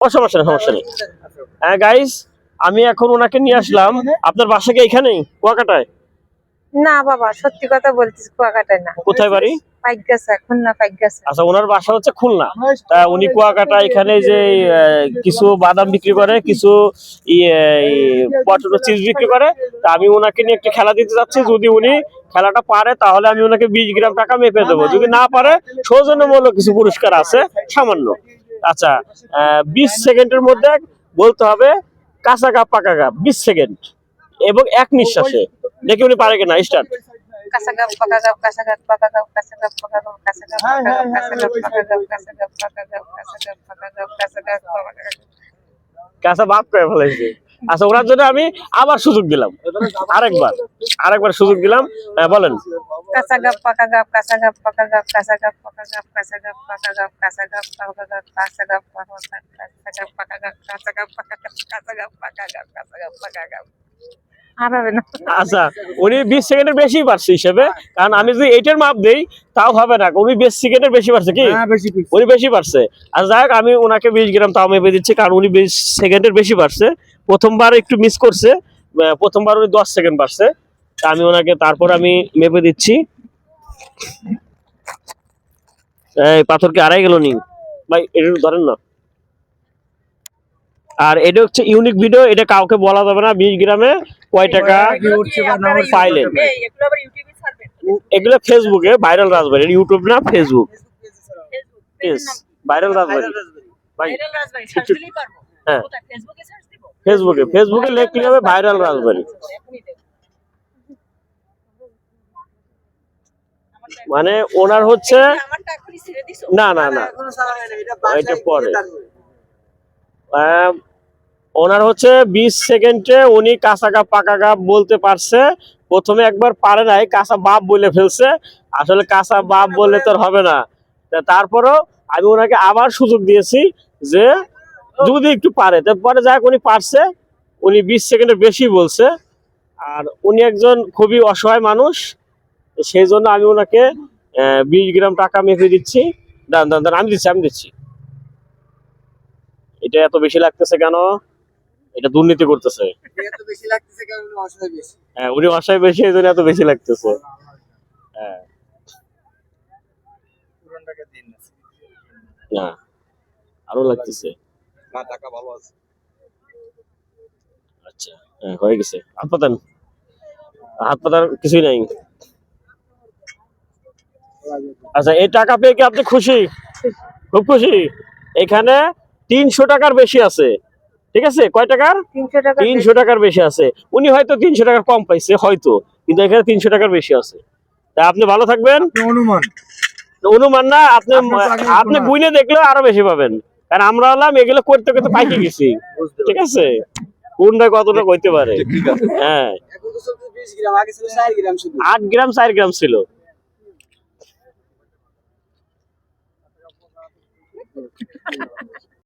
ও সমস্যা নেই সমস্যা নেই। হ্যাঁ গাইস আমি এখন ওনাকে নিয়ে আসলাম। আপনার বাসা কি এখানেই? কুয়াকাটায়? না বাবা সত্যি কথা বলছিস কুয়াকাটায় না। কোথায় বাড়ি? খুলনা আচ্ছা ওনার বাসা হচ্ছে খুলনা। তা উনি কুয়াকাটা এখানে যে কিছু বাদাম বিক্রি করে কিছু পটেটো চিজ বিক্রি করে তা আমি ওনাকে নিয়ে একটা খেলা দিতে যাচ্ছি। যদি উনি খেলাটা পারে তাহলে আমি ওনাকে বিশ গ্রাম টাকা মেপে দেবো। যদি না পারে সৌজন্যমূলক কিছু পুরস্কার আছে সামান্য। আচ্ছা বিশ সেকেন্ডের মধ্যে বলতে হবে কাঁচা কাপ পাকা কাপ বিশ সেকেন্ড এবং এক নিঃশ্বাসে দেখি উনি পারে কিনা স্টার্ট কাঁচা কাপ পাকা কাপ কাঁচা কাপ পাকা কাপ কাঁচা কাপ পাকা কাপ কাঁচা কাপ পাকা কাপ কাঁচা কাপ পাকা কাপ কাঁচা কাপ পাকা কাপ কাঁচা কাপ পাকা কাপ কাঁচা কাপ পাকা কাপ কাঁচা বাপ করে ফেলেছে আচ্ছা ওনার জন্য আমি আবার সুযোগ দিলাম আরেকবার আরেকবার সুযোগ দিলাম হ্যাঁ, বলেন পাকা পাকা কাঁচা পাকা পাকা আর না। আচ্ছা উনি বিশ সেকেন্ডের বেশি পারছে হিসেবে। কারণ আমি যদি এইটার মাপ দেই তাও হবে না। উনি বিশ সেকেন্ডের বেশি পারছে কি? উনি বেশি পারছে। আর যাই আমি ওনাকে বিশ গ্রাম তাও মেপে দিচ্ছি কারণ উনি বিশ সেকেন্ডের বেশি পারছে। প্রথমবার একটু মিস করছে প্রথমবার উনি দশ সেকেন্ড পারছে। তা আমি ওনাকে তারপর আমি মেপে দিচ্ছি। এই পাথর কি আড়াই গেল নি। ভাই এটা ধরেন না। আর এটা হচ্ছে ইউনিক ভিডিও এটা কাউকে বলা যাবে না বিশ গ্রামে কয় টাকা? পাইলেন এগুলো আবার ইউটিউবে ছাড়বেন এগুলো ফেসবুকে ভাইরাল রাজবাড়ি ইউটিউব না ফেসবুক ভাইরাল রাজবাড়ি ভাই হ্যাঁ। ফেসবুকে ফেসবুকে ফেসবুকে লিখলে হবে ভাইরাল রাজবাড়ি মানে ওনার হচ্ছে না না না। এটা পরে। ওনার হচ্ছে বিশ সেকেন্ডে উনি কাঁচা কাপ, পাকা গাপ বলতে পারছে। প্রথমে একবার পারে নাই, কাঁচা বাপ বলে ফেলছে। আসলে কাঁচা বাপ বললে তো হবে না। তারপরও আমি ওনাকে আবার সুযোগ দিয়েছি যে যদি একটু পারে। তারপরে যাক উনি পারছে। উনি বিশ সেকেন্ডের বেশি বলছে। আর উনি একজন খুবই অসহায় মানুষ। সেই জন্য আমি ওনাকে বিশ গ্রাম টাকা মেপে দিচ্ছি। দান দান দান আমি দিচ্ছি আমি দিচ্ছি। এটা এত বেশি লাগতেছে কেন? এটা দুর্নীতি করতেছে। এত বেশি লাগতেছে কারণ অসহায় বেশি। হ্যাঁ উনি অসহায় বেশি এই জন্য এত বেশি লাগতেছে। হ্যাঁ। না। আরও লাগতেছে। না টাকা ভালো আছে। আচ্ছা হ্যাঁ হয়ে গেছে। হাত পাতান হাত পাতার কিছুই নাই। আচ্ছা এই টাকা পেয়ে কি আপনি খুশি? খুব খুশি। এখানে তিনশো টাকার বেশি আছে। ঠিক আছে? কয় টাকার? তিনশো টাকার বেশি। আছে। উনি হয়তো তিনশো টাকার কম পাইছে হয়তো। কিন্তু এখানে তিনশো টাকার বেশি আছে। তা আপনি ভালো থাকবেন। অনুমান। অনুমান না আপনি আপনি। গুইনে দেখলেও আরও বেশি পাবেন। কারণ আমরা হলাম এগুলো করতে করতে পাইকে গেছি। ঠিক আছে? কোনটা কতটা কইতে পারে? হ্যাঁ। গ্রাম চার গ্রাম আট গ্রাম চার গ্রাম ছিল।